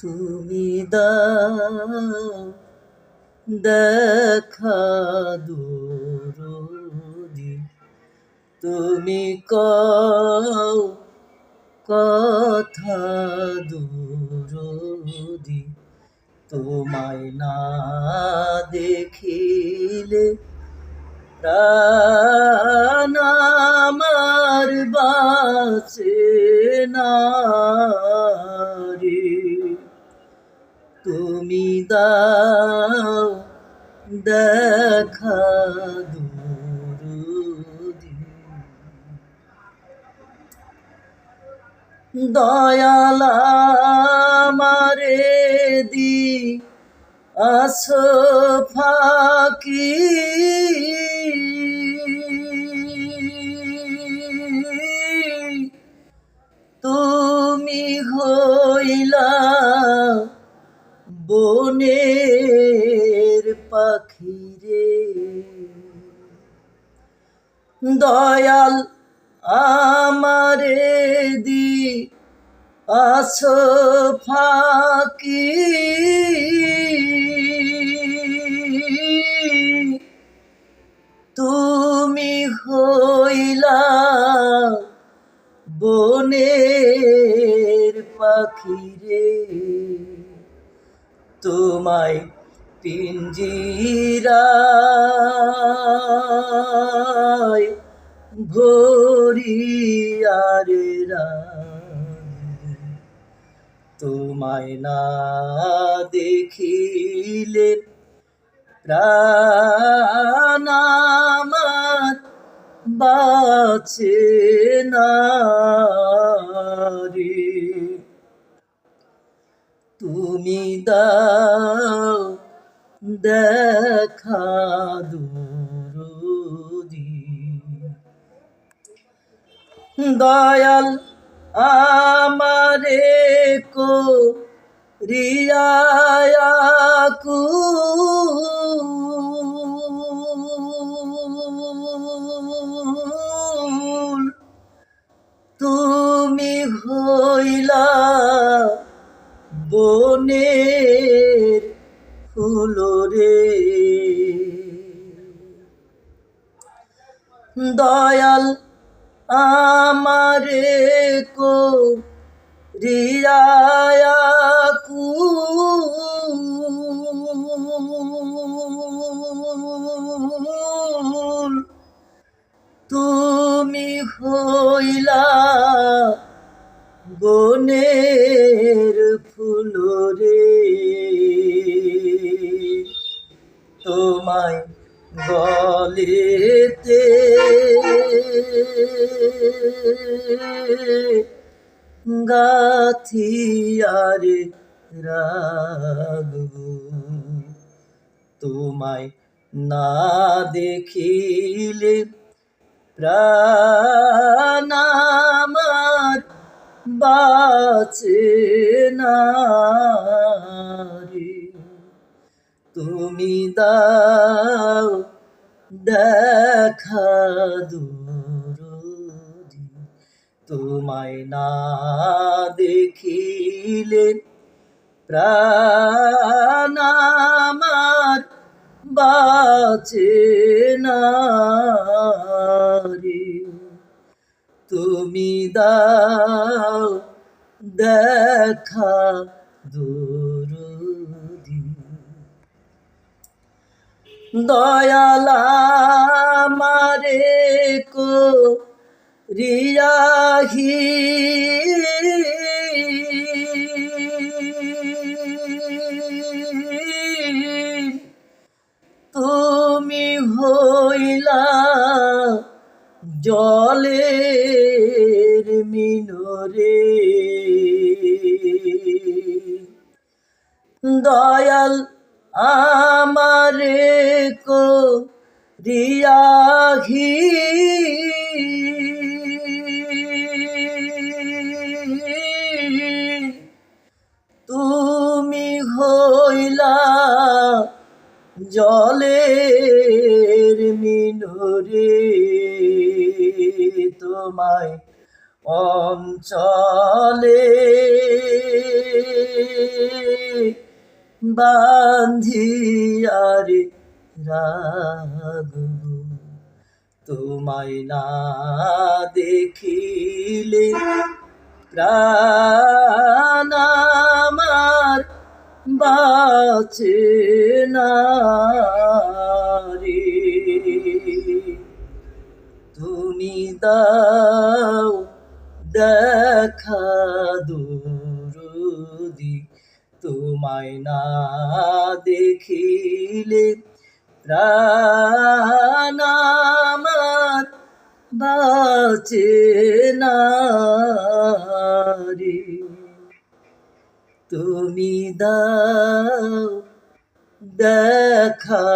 তুমি দেখা দূরদি। তুমি কও কথা দূরদি। তোমায় না দেখিলে প্রাণ আমার বাঁচে না। দাও দেখা দয়ালা মারে দি আস ফাঁকি। বনের পাখি রে দয়াল আমারে দি আস ফাঁকি। তুমি হইলা বনের পাখি রে তোমায় পিঞ্জিরায় ভরিয়ারে তোমায় না দেখিলে প্রাণ আমার বাঁচে না রে তুমি দাও দেখা দয়াল আমারে কো রিয়ায়াকু তুমি হইলা বনের ফুলরে দয়াল আমারে কো রিয়া তুমি বনের ফুলরে। তোমায় গলেতে গাথিয়ারে রাগব। তোমায় না দেখিলে প্রাণ বাঁচে না রে তুমি দাও দেখা দূরদি। তোমায় না দেখিলে প্রাণ আমার বাঁচে না তুমি দাও দেখা দুরুদি। দয়ালা মারে কো রিয়াহি মিনরে। দয়াল আমারে কো রিয়াহি তুমি হইলা জলের মিনুরে তোমায় অঞ্চলে বান্ধিয়ারে রাগব। তোমায় না দেখিলে প্রাণ আমার বাঁচে না তুমি দাও দেখা দুরুদি তোমায় না দেখিলে প্রাণ আমার বাঁচে না রে। তুমি দাও দেখা